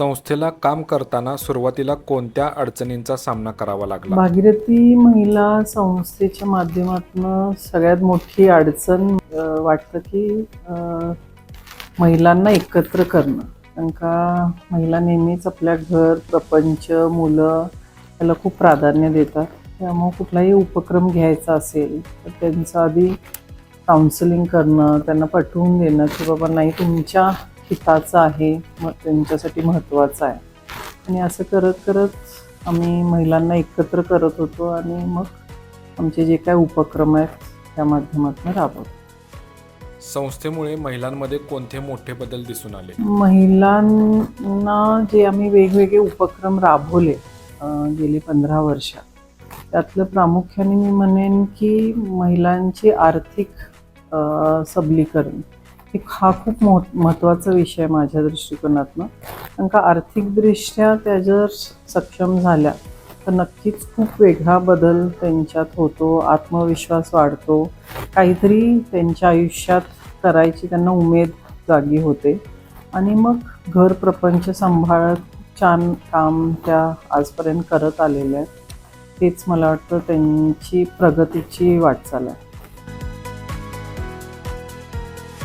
संस्थेला काम करताना सुरुवातीला कोणत्या अडचणींचा सामना करावा लागला? भागीरथी महिला संस्थेच्या माध्यमातून सगळ्यात मोठी अडचण वाटतं की महिलांना एकत्र करणं. कारण का महिला नेहमीच आपल्या घर प्रपंच मुलं याला खूप प्राधान्य देतात. त्यामुळे कुठलाही उपक्रम घ्यायचा असेल तर त्यांचं आधी काउन्सिलिंग करणं त्यांना पटवून देणं की बाबा नाही तुमच्या हिताचं आहे मग त्यांच्यासाठी महत्त्वाचं आहे. आणि असं करत करत आम्ही महिलांना एकत्र करत होतो आणि मग आमचे जे काय उपक्रम आहेत त्या माध्यमातून राबवतो. संस्थेमुळे महिलांमध्ये कोणते मोठे बदल दिसून आले? महिलांना जे आम्ही वेगवेगळे उपक्रम राबवले गेली पंधरा वर्षात त्यातलं प्रामुख्याने मी म्हणेन की महिलांची आर्थिक सबलीकरण. एक हा खूप मोठ महत्त्वाचा विषय आहे माझ्या दृष्टिकोनातनं. कारण का आर्थिकदृष्ट्या त्या जर सक्षम झाल्या तर नक्कीच खूप वेगळा बदल त्यांच्यात होतो आत्मविश्वास वाढतो. काहीतरी त्यांच्या आयुष्यात करायची त्यांना उमेद जागी होते. आणि मग घर प्रपंच सांभाळत छान काम त्या आजपर्यंत करत आलेल्या आहेत. तेच मला वाटतं त्यांची प्रगतीची वाटचाल आहे.